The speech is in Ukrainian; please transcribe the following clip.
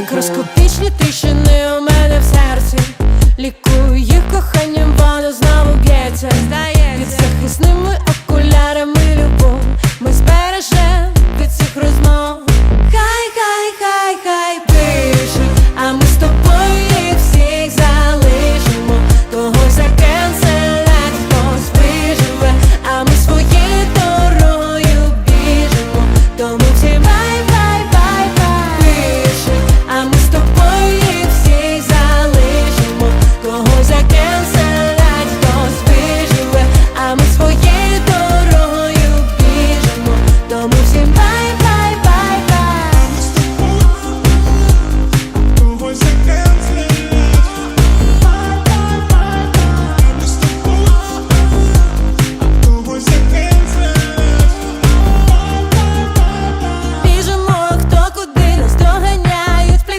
Мікроскопічні тишини у мене в серці, лікую їх кохання.